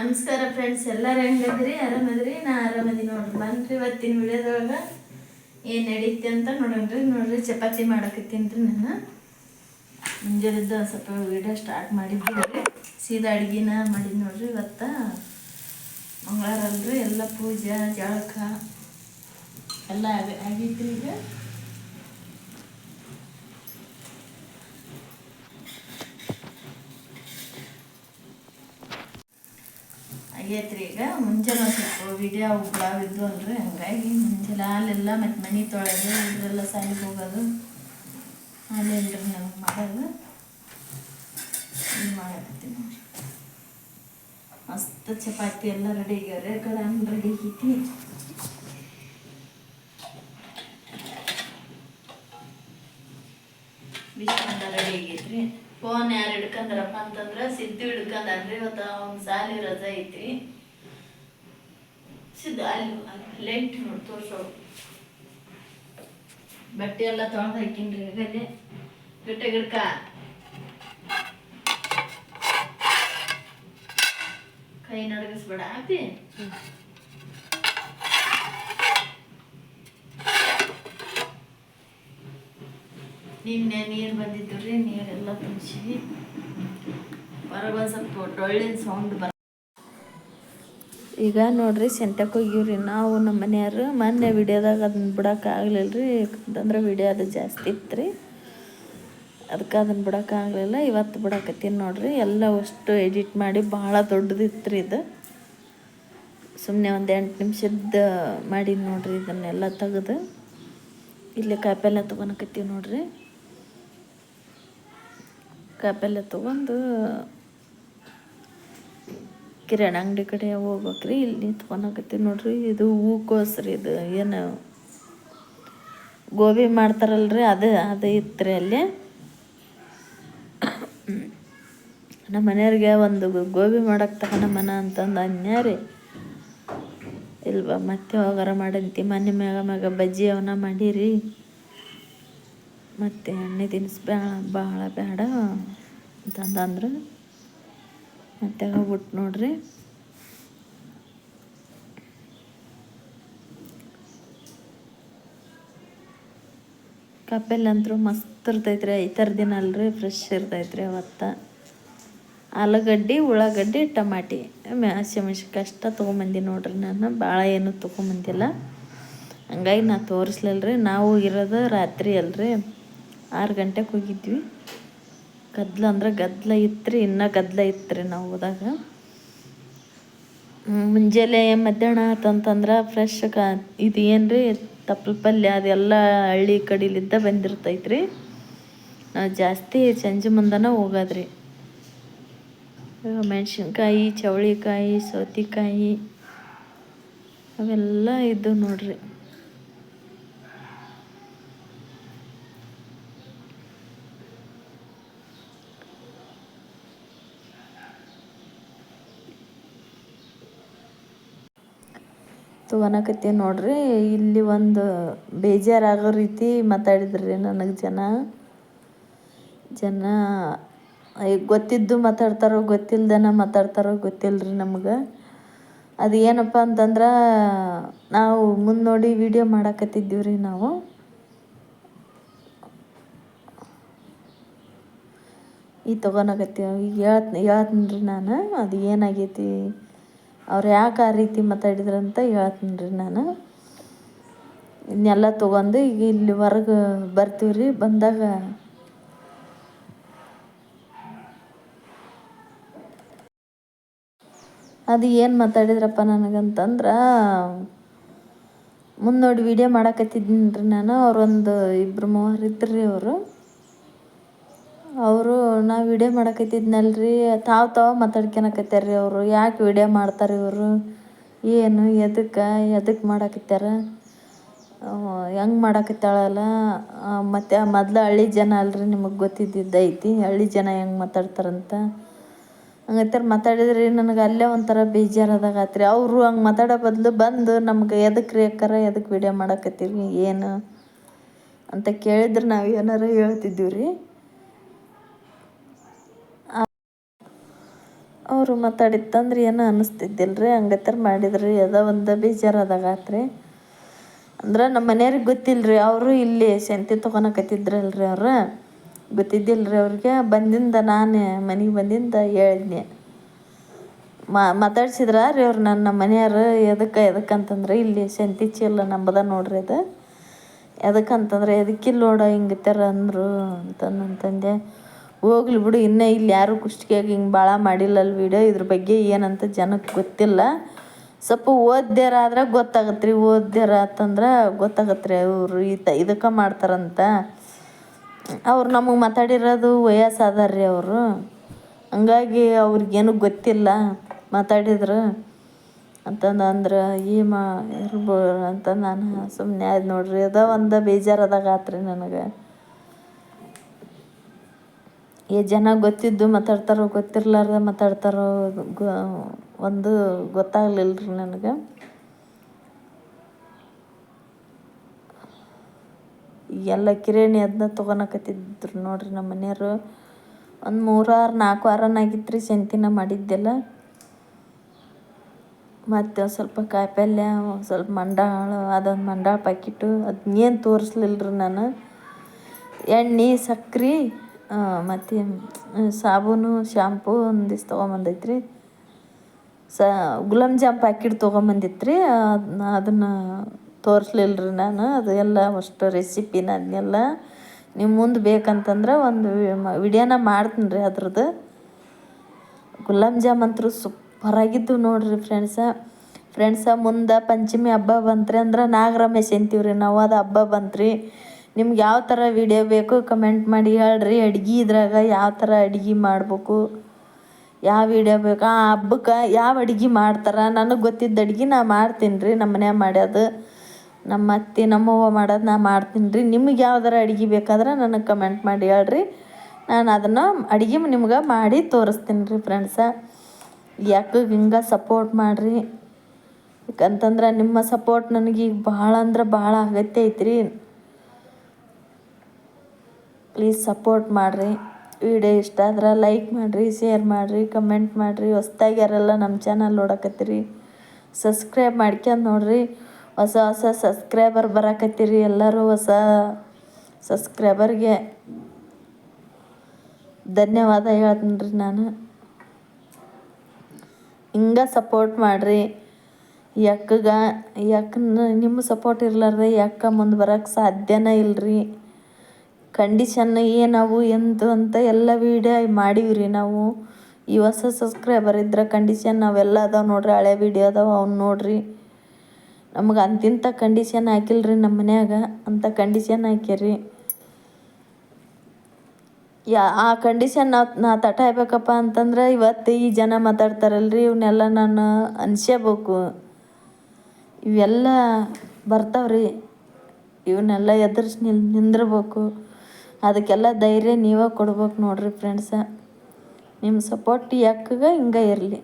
ನಮಸ್ಕಾರ ಫ್ರೆಂಡ್ಸ್ ಎಲ್ಲರೂ ಹೆಂಗದ್ರಿ ಆರಾಮದ್ರಿ ನಾ ಆರಾಮದಿ ನೋಡ್ರಿ. ಬನ್ರಿ ಇವತ್ತಿನ ವಿಡಿಯೋದೊಳಗೆ ಏನು ನಡೀತಿ ಅಂತ ನೋಡೋಣ್ರಿ. ನೋಡ್ರಿ, ಚಪಾತಿ ಮಾಡಕತ್ತೀನಿ ನಾನು. ಮುಂಜಾನೆದ್ದು ಸ್ವಲ್ಪ ವಿಡಿಯೋ ಸ್ಟಾರ್ಟ್ ಮಾಡಿದ್ವಿ ರೀ. ಸೀದಾ ಅಡುಗೆನ ಮಾಡಿದ್ದು ನೋಡ್ರಿ ಇವತ್ತು. ಮಂಗಳವಾರ ಅಲ್ರಿ. ಎಲ್ಲ ಪೂಜೆ, ಜಳಕ ಎಲ್ಲ ಆಗಿ ಆಗೈತ್ರಿ ಈಗ. ಆಗೈತ್ರಿ ಈಗ ಮುಂಜಾನೆ ಸ್ವಲ್ಪ ವಿಡಿಯೋ ಇದ್ದು ಅಲ್ರಿ ಹಂಗಾಗಿ ಮುಂಜಾನೆ ಹಾಲೆಲ್ಲ ಮತ್ತು ಮನೆ ತೊಳೆದು ಇದ್ರೆಲ್ಲ ಸಾಲಿಗೆ ಹೋಗೋದು. ಹಾಲೇನ್ರಿ ನಮ್ಗೆ ಮಾಡೋದು. ಮಾಡಕತ್ತೀನಿ ನೋಡ್ರಿ ಮಸ್ತ್ ಚಪಾತಿ ಎಲ್ಲ ರೆಡಿ ಆಗ್ಯಾವ್ರಿ ಕಡೆ ರೆಡಿ ಆಗೈತಿ ಬಿಸ್ಕೊಂಡ ರೆಡಿ ಆಗೈತ್ರಿ ಫೋನ್ ಯಾರು ಹಿಡ್ಕಂದ್ರಪ್ಪ ಅಂತಂದ್ರೆ ಸಿದ್ದು ಹಿಡ್ಕಂದ್ರಿ ಇವತ್ತು ಅವ್ನ ಸಾಲಿ ರಜಾ ಐತಿ ಸಿದ್ದು ಅಲ್ಲಿ ಲೈಟ್ ನೋಡಿ ತೋರ್ಸೋ ಬಟ್ಟೆ ಎಲ್ಲ ತೊಳೆದು ಹಾಕಿನ್ರಿ ಈಗಲೇ ಗಿಟ್ಟ ಗಿಡ್ಕ. ಕೈ ನಡಗಿಸ್ಬೇಡ ಆಪಿ. ನಿನ್ನೆ ನೀರು ಬಂದಿತ್ತು ರೀ ನೀರೆಲ್ಲ ತುಂಬಿಸಿ ಹೊರಗೊಂದು ಸ್ವಲ್ಪ ಡೊಳ್ಳಿನ ಸೌಂಡ್ ಬರ ಈಗ ನೋಡ್ರಿ ಸೆಂಟಕ್ಕೆ ಹೋಗಿವ್ರಿ ನಾವು ನಮ್ಮ ಮನೆಯವರು. ಮೊನ್ನೆ ವಿಡಿಯೋದಾಗ ಅದನ್ನ ಬಿಡಕ್ಕೆ ಆಗ್ಲಿಲ್ಲ ರೀ ಯಾಕಂತಂದ್ರೆ ವಿಡಿಯೋ ಅದು ಜಾಸ್ತಿ ಇತ್ತು ರೀ ಅದಕ್ಕೆ ಅದನ್ನ ಬಿಡೋಕ್ಕಾಗಲಿಲ್ಲ ಇವತ್ತು ಬಿಡಕತ್ತೀನಿ ನೋಡ್ರಿ. ಎಲ್ಲ ಅಷ್ಟು ಎಡಿಟ್ ಮಾಡಿ ಭಾಳ ದೊಡ್ಡದಿತ್ತು ರೀ ಇದು. ಸುಮ್ಮನೆ ಒಂದು ಎಂಟು ನಿಮಿಷದ ಮಾಡಿ ನೋಡ್ರಿ ಇದನ್ನೆಲ್ಲ ತೆಗೆದು. ಇಲ್ಲಿ ಕಾಯಿಪಲ್ಲೆ ತೊಗೊಳಕತ್ತೀವಿ ನೋಡ್ರಿ. ಕಾಪೆಲ್ಲ ತೊಗೊಂಡು ಕಿರಾಣಿ ಅಂಗಡಿ ಕಡೆ ಹೋಗ್ಬೇಕ್ರಿ, ಇಲ್ಲಿ ತೊಗೊಳಕತ್ತೀವಿ ನೋಡ್ರಿ. ಇದು ಹೂಕೋಸ್ರಿ ಇದು, ಏನು ಗೋಬಿ ಮಾಡ್ತಾರಲ್ರಿ, ಅದು ಅದು ಇತ್ತು ಅಲ್ಲಿ. ನಮ್ಮ ಮನೆಯವ್ರಿಗೆ ಒಂದು ಗೋಬಿ ಮಾಡಕ್ಕೆ ಮನ ಅಂತಂದು ಅನ್ಯಾರಿ ರೀ. ಇಲ್ವಾ, ಮತ್ತೆ ಹೋಗಾರ ಮಾಡಂತಿ, ಮನೆ ಮ್ಯಾಗ ಮ್ಯಾಗ ಬಜ್ಜಿ ಅವನ್ನ ಮಾಡೀರಿ. ಮತ್ತು ಎಣ್ಣೆ ತಿನ್ಸ್ ಬೇಡ ಭಾಳ ಬೇಡ ಅಂತಂದ್ರೆ ಮತ್ತೆ ಹೋಗ್ಬಿಟ್ಟು ನೋಡ್ರಿ. ಕಪ್ಪೆಲ್ಲ ಅಂತೂ ಮಸ್ತ್ ಇರ್ತೈತ್ರಿ ಥರ ದಿನ ಅಲ್ರಿ ಫ್ರೆಶ್ ಇರ್ತೈತ್ರಿ ಅವತ್ತು. ಆಲೂಗಡ್ಡೆ, ಉಳ್ಳಾಗಡ್ಡಿ, ಟಮಾಟಿ. ಹಸಿಮೆಣ್ಸಿನ್ಕಾಯಿ ಅಷ್ಟ ತೊಗೊಂಬಂದಿ ನೋಡ್ರಿ ನಾನು, ಭಾಳ ಏನು ತೊಗೊಂಬಂದಿಲ್ಲ. ಹಂಗಾಗಿ ನಾ ತೋರಿಸ್ಲಿಲ್ಲ ರೀ ನಾವು ಇರೋದು ರಾತ್ರಿ ಅಲ್ರಿ. ಆರು ಗಂಟೆಗೆ ಹೋಗಿದ್ವಿ. ಗದ್ಲ ಅಂದ್ರೆ ಗದ್ಲ ಇತ್ತು ರೀ ಇನ್ನೂ ಗದ್ಲ ಇತ್ತು ರೀ ನಾವು ಹೋದಾಗ. ಮುಂಜಾನೆ ಮಧ್ಯಾಹ್ನ ಆತಂತಂದ್ರೆ ಫ್ರೆಶ್ ಕಾ ಇದು ಏನು ರೀ ತಪ್ಪಲ ಪಲ್ಯ ಅದೆಲ್ಲ ಹಳ್ಳಿ ಕಡಿಲಿದ್ದ ಬಂದಿರ್ತೈತ್ರಿ. ನಾವು ಜಾಸ್ತಿ ಸಂಜೆ ಮುಂದನ ಹೋಗೋದ್ರಿ. ಮೆಣಸಿನ್ಕಾಯಿ, ಚವಳಿಕಾಯಿ, ಸೌತೆಕಾಯಿ, ಅವೆಲ್ಲ ಇದ್ದು ನೋಡ್ರಿ. ತೊಗೊಳಕತ್ತೀನಿ ನೋಡ್ರಿ. ಇಲ್ಲಿ ಒಂದು ಬೇಜಾರಾಗೋ ರೀತಿ ಮಾತಾಡಿದ್ರಿ ನನಗೆ ಜನ. ಜನ ಗೊತ್ತಿದ್ದು ಮಾತಾಡ್ತಾರೋ ಗೊತ್ತಿಲ್ದನ ಮಾತಾಡ್ತಾರೋ ಗೊತ್ತಿಲ್ಲರಿ ನಮ್ಗೆ. ಅದು ಏನಪ್ಪ ಅಂತಂದ್ರೆ, ನಾವು ಮುಂದೆ ನೋಡಿ ವಿಡಿಯೋ ಮಾಡಕತ್ತಿದ್ದೀವಿ ರೀ ನಾವು. ಈ ತೊಗೊಳಕತ್ತೀವಿ ಈಗ ಹೇಳ್ತ ಹೇಳ್ತೀನಿ ರೀ ನಾನು. ಅದು ಏನಾಗೈತಿ? ಅವ್ರು ಯಾಕೆ ಆ ರೀತಿ ಮಾತಾಡಿದ್ರು ಅಂತ ಹೇಳ್ತೀನಿ ರೀ ನಾನು. ಇನ್ನೆಲ್ಲ ತೊಗೊಂಡು ಈಗ ಇಲ್ಲಿ ಹೊರಗೆ ಬರ್ತೀವಿ ರೀ, ಬಂದಾಗ. ಅದು ಏನು ಮಾತಾಡಿದ್ರಪ್ಪ ನನಗಂತಂದ್ರೆ, ಮುಂದೆ ನೋಡಿ ವಿಡಿಯೋ ಮಾಡಕತ್ತಿದ್ದೀನಿ ರೀ ನಾನು ಅವರೊಂದು ಇಬ್ಬರು ಮೂವರು ಇದ್ರು ರೀ ಅವರು. ಅವರು ನಾ ವಿಡಿಯೋ ರೀ ತಾವು ತಾವು ಮಾತಾಡ್ಕೊಳಕತ್ಯಾರ ರೀ ಅವರು. ಯಾಕೆ ವಿಡಿಯೋ ಮಾಡ್ತಾರೆ ಇವರು? ಏನು ಎದಕ್ಕೆ ಎದಕ್ಕೆ ಮಾಡಕತ್ಯಾರ? ಹೆಂಗೆ ಮಾಡಕತ್ತಾಳಲ್ಲ? ಮತ್ತು ಮೊದ್ಲು ಹಳ್ಳಿ ಜನ ಅಲ್ರಿ ನಿಮಗೆ ಗೊತ್ತಿದ್ದಿದ್ದೈತಿ ಹಳ್ಳಿ ಜನ ಹೆಂಗೆ ಮಾತಾಡ್ತಾರಂತ. ಹಂಗತ್ತಾರೆ ಮಾತಾಡಿದ್ರಿ, ನನಗೆ ಅಲ್ಲೇ ಒಂಥರ ಬೇಜಾರಾದಾಗ ಆತ್ರಿ ಅವರು ಹಂಗೆ ಮಾತಾಡೋ ಬದಲು ಬಂದು ನಮ್ಗೆ ಎದಕ್ಕೆ ರೀ ಅಕ್ಕಾರ ಎದಕ್ಕೆ ವಿಡಿಯೋ ಮಾಡಕತ್ತೀವಿ ಏನು? ಅಂತ ಕೇಳಿದ್ರೆ ನಾವು ಏನಾರ ಹೇಳ್ತಿದ್ದೀವಿ ರೀ ಅವರು ಮಾತಾಡಿತ್ತಂದ್ರೆ ಏನೋ ಅನ್ನಿಸ್ತಿದ್ದಿಲ್ಲ ರೀ ಮಾಡಿದ್ರು ಮಾಡಿದ್ರಿ ಅದ ಒಂದು ಬೇಜಾರದಾಗಾತ್ರಿ. ಅಂದ್ರೆ ನಮ್ಮ ಮನೆಯವ್ರಿಗೆ ಗೊತ್ತಿಲ್ಲ ರೀ ಅವರು ಇಲ್ಲಿ ಶಂತಿ ತೊಗೊಳಕತ್ತಿದ್ರಲ್ರಿ ಅವ್ರು. ಗೊತ್ತಿದ್ದಿಲ್ಲ ರೀ ಅವ್ರಿಗೆ. ಬಂದಿಂದ ನಾನು ಮನೆಗೆ ಬಂದಿಂದ ಹೇಳಿದ್ನೆ ಮಾ, ಮಾತಾಡ್ಸಿದ್ರ ರೀ ಅವ್ರು ನನ್ನ ನಮ್ಮ ಮನೆಯವ್ರು, ಎದಕ್ಕೆ ಎದಕ್ಕೆ ಅಂತಂದ್ರೆ ಇಲ್ಲಿ ಶಂತಿ ಚೀಲ ನಂಬದ ನೋಡ್ರಿ ಅದು. ಎದಕ್ಕಂತಂದ್ರೆ ಎದಕ್ಕಿಲ್ಲ ನೋಡ ಹಿಂಗೆ ಥರ ಅಂದರು ಅಂತಂದು ಅಂತಂದೆ. ಹೋಗ್ಲಿ ಬಿಡು, ಇನ್ನೂ ಇಲ್ಲಿ ಯಾರು ಕುಷ್ಟಿಯಾಗಿ ಹಿಂಗೆ ಭಾಳ ಮಾಡಿಲ್ಲಲ್ಲ ವಿಡಿಯೋ. ಇದ್ರ ಬಗ್ಗೆ ಏನಂತ ಜನಕ್ಕೆ ಗೊತ್ತಿಲ್ಲ. ಸ್ವಲ್ಪ ಓದ್ಯಾರಾದ್ರೆ ಗೊತ್ತಾಗತ್ತೆ ರೀ ಓದ್ಯಾರ ಅಂತಂದ್ರೆ ಗೊತ್ತಾಗತ್ತೆ ರೀ ಅವರು ಈ ತ, ಇದಕ್ಕೆ ಮಾಡ್ತಾರಂತ. ಅವ್ರು ನಮಗೆ ಮಾತಾಡಿರೋದು ವಯಸ್ಸಾದಾರ ರೀ ಅವರು. ಹಂಗಾಗಿ ಅವ್ರಿಗೇನು ಗೊತ್ತಿಲ್ಲ ಮಾತಾಡಿದ್ರು. ಅಂತಂದು ಅಂದ್ರೆ, ಈ ಮಾ ಇರ್ಬೋ ಅಂತ ನಾನು ಸುಮ್ಮನೆ ಆಯ್ತು ನೋಡ್ರಿ, ಅದ ಒಂದು ಬೇಜಾರದಾಗ ಆತ್ರಿ ನನಗೆ. ಈ ಜನ ಗೊತ್ತಿದ್ದು ಮಾತಾಡ್ತಾರೋ ಗೊತ್ತಿರ್ಲಾರ್ದ ಮಾತಾಡ್ತಾರೋ ಗೊ, ಒಂದು ಗೊತ್ತಾಗ್ಲಿಲ್ಲ ರೀ ನನಗೆ. ಎಲ್ಲ ಕಿರಾಣಿ ಅದನ್ನ ತೊಗೊಳಕತ್ತಿದ್ರು ನೋಡ್ರಿ ನಮ್ಮ ಮನೆಯವರು. ಒಂದು ಮೂರಾರು, ನಾಲ್ಕು ವಾರನಾಗಿತ್ತು ರೀ ಸಂತಿನ ಮಾಡಿದ್ದೆಲ್ಲ. ಮತ್ತು ಸ್ವಲ್ಪ ಕಾಯಿಪಲ್ಯ ಸ್ವಲ್ಪ ಮಂಡಾಳು, ಅದೊಂದು ಮಂಡಾಳ ಪ್ಯಾಕೆಟು ಅದನ್ನೇನು ತೋರಿಸ್ಲಿಲ್ಲ ರೀ ನಾನು. ಎಣ್ಣೆ, ಸಕ್ರೆ ಮತ್ತು ಸಾಬೂನು ಶಾಂಪೂ ಒಂದಿಷ್ಟು ತೊಗೊಂಬಂದೈತ್ರಿ. ಸ, ಗುಲಾಬ್ ಜಾಮ್ ಪ್ಯಾಕೆಟ್ ತೊಗೊಂಬಂದಿತ್ತು ರೀ ಅದನ್ನ ತೋರಿಸ್ಲಿಲ್ಲ ರೀ ನಾನು. ಅದು ಎಲ್ಲ ಅಷ್ಟು ರೆಸಿಪಿನ ಅದನ್ನೆಲ್ಲ ನಿಮ್ಮ ಮುಂದೆ ಬೇಕಂತಂದ್ರೆ ಒಂದು ವಿಡಿಯೋನ ಮಾಡ್ತೀನಿ ರೀ ಅದ್ರದ್ದು ಗುಲಾಬ್ ಜಾಮ್ ಅಂತೂ ಸೂಪರಾಗಿದ್ದು ನೋಡಿರಿ ಫ್ರೆಂಡ್ಸ ಫ್ರೆಂಡ್ಸ ಮುಂದೆ ಪಂಚಮಿ ಹಬ್ಬ ಬಂತ್ರಿ ಅಂದ್ರೆ ನಾಗರಮೇಶ್ ಅಂತೀವಿ ರೀ ನಾವು ಅದು ಹಬ್ಬ ಬಂತ್ರಿ. ನಿಮ್ಗೆ ಯಾವ ಥರ ವಿಡಿಯೋ ಬೇಕು ಕಮೆಂಟ್ ಮಾಡಿ ಹೇಳ್ರಿ. ಅಡ್ಗೆ ಇದ್ರಾಗ ಯಾವ ಥರ ಅಡ್ಗೆ ಮಾಡ್ಬೇಕು? ಯಾವ ವಿಡಿಯೋ ಬೇಕು? ಆ ಹಬ್ಬಕ್ಕೆ ಯಾವ ಅಡುಗೆ ಮಾಡ್ತಾರೆ? ನನಗೆ ಗೊತ್ತಿದ್ದ ಅಡ್ಗೆ ನಾ ಮಾಡ್ತೀನಿ ರೀ ನಮ್ಮ ಮನ್ಯಾಗ ಮಾಡ್ಯೋದು, ನಮ್ಮ ಅತ್ತೆ ನಮ್ಮವ್ವ ಮಾಡೋದು ನಾ ಮಾಡ್ತೀನಿ ರೀ ನಿಮ್ಗೆ ಯಾವ್ದಾರ ಅಡ್ಗೆ ಬೇಕಾದ್ರೆ ನನಗೆ ಕಮೆಂಟ್ ಮಾಡಿ ಹೇಳ್ರಿ. ನಾನು ಅದನ್ನು ಅಡುಗೆ ನಿಮ್ಗೆ ಮಾಡಿ ತೋರಿಸ್ತೀನಿ ರೀ ಫ್ರೆಂಡ್ಸ ಯಾಕೆ ಹಿಂಗೆ ಸಪೋರ್ಟ್ ಮಾಡಿರಿ? ಯಾಕಂತಂದ್ರೆ ನಿಮ್ಮ ಸಪೋರ್ಟ್ ನನಗೆ ಈಗ ಭಾಳ ಅಂದ್ರೆ ಭಾಳ ಅಗತ್ಯ ಐತ್ರಿ. ಪ್ಲೀಸ್ ಸಪೋರ್ಟ್ ಮಾಡಿರಿ. ವಿಡಿಯೋ ಇಷ್ಟ ಆದ್ರೆ ಲೈಕ್ ಮಾಡಿರಿ ಶೇರ್ ಮಾಡಿರಿ ಕಮೆಂಟ್ ಮಾಡಿರಿ. ಹೊಸ್ದಾಗಿ ಯಾರೆಲ್ಲ ನಮ್ಮ ಚಾನಲ್ ನೋಡಕತ್ತೀರಿ ಸಬ್ಸ್ಕ್ರೈಬ್ ಮಾಡ್ಕೊಂಡು ನೋಡಿರಿ. ಹೊಸ ಹೊಸ ಸಬ್ಸ್ಕ್ರೈಬರ್ ಬರಕತ್ತೀರಿ ಎಲ್ಲರೂ, ಹೊಸ ಸಬ್ಸ್ಕ್ರೈಬರ್ಗೆ ಧನ್ಯವಾದ ಹೇಳ್ತೀನಿ ನಾನು. ಹಿಂಗೆ ಸಪೋರ್ಟ್ ಮಾಡಿರಿ. ಯಾಕಗ ಯಾಕನ್ನ ನಿಮ್ಮ ಸಪೋರ್ಟ್ ಇರಲಾರ್ದೆ ಯಾಕ ಮುಂದೆ ಬರೋಕ್ಕೆ ಸಾಧ್ಯನೇ ಇಲ್ರಿ. ಕಂಡೀಷನ್ ಏನವು ಎಂತು ಅಂತ ಎಲ್ಲ ವೀಡಿಯೋ ಮಾಡೀವಿ ರೀ ನಾವು. ಈ ಹೊಸ ಸಬ್ಸ್ಕ್ರೈಬರ್ ಇದ್ರೆ ಕಂಡೀಷನ್ ನಾವೆಲ್ಲ ಅದಾವೆ ನೋಡ್ರಿ, ಹಳೆ ವೀಡಿಯೋ ಅದಾವೆ, ಅವ್ನು ನೋಡ್ರಿ. ನಮ್ಗೆ ಅಂತಿಂಥ ಕಂಡೀಷನ್ ಹಾಕಿಲ್ರಿ ನಮ್ಮ ಮನ್ಯಾಗ ಅಂಥ ಕಂಡೀಷನ್ ಹಾಕ್ಯರಿ ಯಾ, ಆ ಕಂಡೀಷನ್ ನಾವು ನಾ ತಟ ತಟಾಯ್ಬೇಕಪ್ಪ ಅಂತಂದ್ರೆ ಇವತ್ತು ಈ ಜನ ಮಾತಾಡ್ತಾರಲ್ರಿ ಇವನ್ನೆಲ್ಲ ನಾನು ಅನ್ಸ್ಯಬೇಕು. ಇವೆಲ್ಲ ಬರ್ತಾವ್ರಿ. ಇವನ್ನೆಲ್ಲ ಎದುರ್ಸಿ ನಿಲ್, ನಿಂದಿರ್ಬೇಕು. ಅದಕ್ಕೆಲ್ಲ ಧೈರ್ಯ ನೀವೇ ಕೊಡ್ಬೇಕು ನೋಡಿರಿ ಫ್ರೆಂಡ್ಸ ನಿಮ್ಮ ಸಪೋರ್ಟ್ ಯಾಕಗ ಹಿಂಗೆ ಇರಲಿ?